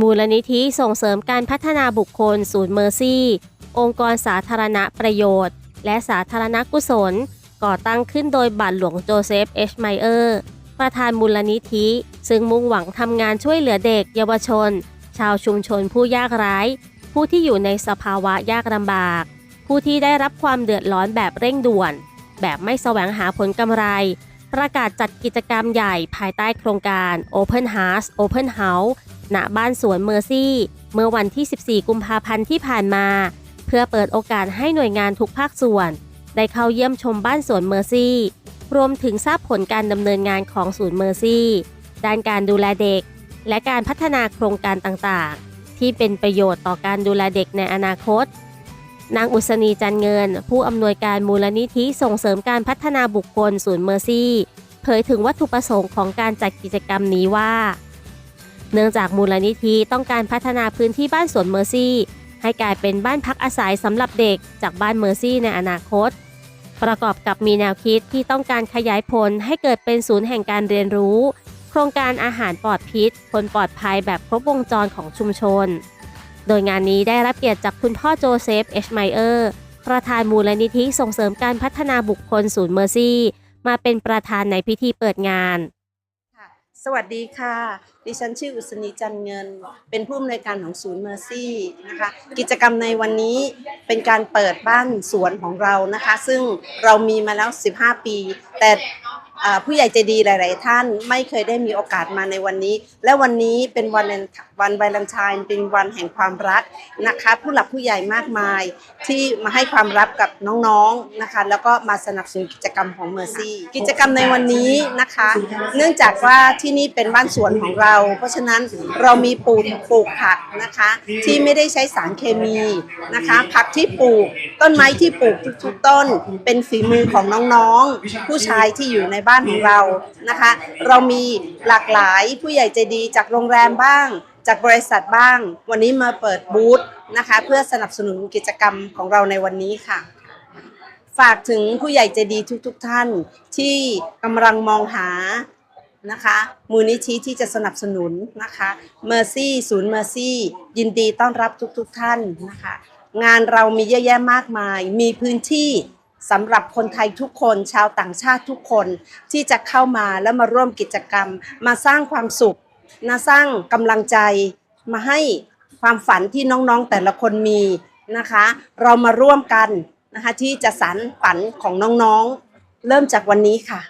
มูลนิธิส่งเสริมการพัฒนาบุคคลศูนย์เมอร์ซี่ องค์กรสาธารณประโยชน์ และสาธารณกุศล ก่อตั้งขึ้นโดยบัตรหลวงโจเซฟเอชไมเออร์ ประธานมูลนิธิ ซึ่งมุ่งหวังทำงานช่วยเหลือเด็กเยาวชน ชาวชุมชนผู้ยากไร้ ผู้ที่อยู่ในสภาวะยากลำบาก ผู้ที่ได้รับความเดือดร้อนแบบเร่งด่วน แบบไม่แสวงหาผลกำไร ประกาศจัดกิจกรรมใหญ่ภายใต้โครงการ Open House Open House ณบ้านสวนเมอร์ซี่ เมื่อวันที่ 14 กุมภาพันธ์ที่ผ่านมา เพื่อเปิดโอกาสให้หน่วยงานทุกภาคส่วน ได้เข้าเยี่ยมชมบ้านสวนเมอร์ซี่ รวมถึงทราบผลการดำเนินงานของศูนย์เมอร์ซี่ ด้านการดูแลเด็ก และการพัฒนาโครงการต่างๆ ที่เป็นประโยชน์ต่อการดูแลเด็กในอนาคต นางอุศนีจันเงิน ผู้อำนวยการมูลนิธิส่งเสริมการพัฒนาบุคคลศูนย์เมอร์ซี่ เผยถึงวัตถุประสงค์ของการจัดกิจกรรมนี้ว่า เนื่องจากมูลนิธิต้องการพัฒนาพื้นที่บ้านสวนเมอร์ซี่ ให้กลายเป็นบ้านพักอาศัยสำหรับเด็กจากบ้านเมอร์ซี่ในอนาคต ประกอบกับมีแนวคิดที่ต้องการขยายผลให้เกิดเป็นศูนย์แห่งการเรียนรู้ โครงการอาหารปลอดพิษ คนปลอดภัยแบบครบวงจรของชุมชน โดยงานนี้ได้รับเกียรติจากคุณพ่อโจเซฟเอชไมเออร์ประธานมูลนิธิส่งเสริมการพัฒนาบุคคลศูนย์เมอร์ซี่ มาเป็นประธานในพิธีเปิดงาน สวัสดีค่ะ ดิฉันชื่ออุศนีจันเงิน เป็นผู้อำนวยการของศูนย์เมอร์ซี่นะคะ กิจกรรมในวันนี้เป็นการเปิดบ้านสวนของเรานะคะ ซึ่งเรามีมาแล้ว 15 ปี แต่ ผู้ใหญ่ใจดีหลาย ๆ ท่านไม่เคยได้มีโอกาสมาในวันนี้ และวันนี้เป็นวันวันวาเลนไทน์เป็นวันแห่งความรักนะคะ ผู้หลักผู้ใหญ่มากมายที่มาให้ความรักกับน้อง ๆ นะคะ แล้วก็มาสนับสนุนกิจกรรมของเมอร์ซี่กิจกรรมในวันนี้นะคะ เนื่องจากว่าที่นี่เป็นบ้านสวนของเรา เพราะฉะนั้นเรามีปลูกปลูกผักนะคะ ที่ไม่ได้ใช้สารเคมีนะคะ ผักที่ปลูกต้นไม้ที่ปลูกทุกๆต้น เป็นฝีมือของน้อง ๆ ผู้ชายที่อยู่ในบ้านของเรานะคะ เรามีหลากหลายผู้ใหญ่ใจดีจากโรงแรมบ้าง จากบริษัทบ้าง วันนี้มาเปิดบูธนะคะ เพื่อสนับสนุนกิจกรรมของเราในวันนี้ค่ะ ฝากถึงผู้ใหญ่ใจดีทุกๆทท่านที่กำลังมองหานะคะมูลนิธิที่จะสนับสนุนนะคะ Mercy ศูนย์ Mercy ยินดีต้อนรับทุกๆทท่านนะคะ งานเรามีเยอะแยะมากมาย มีพื้นที่ สำหรับคนไทยทุกคนชาวต่างชาติทุกคนที่จะเข้ามาแล้วมาร่วมกิจกรรม มาสร้างความสุขนะสร้างกำลังใจมาให้ความฝันที่น้องๆแต่ละคนมีนะคะ เรามาร่วมกันนะคะที่จะสานฝันของน้องๆ เริ่มจากวันนี้ค่ะ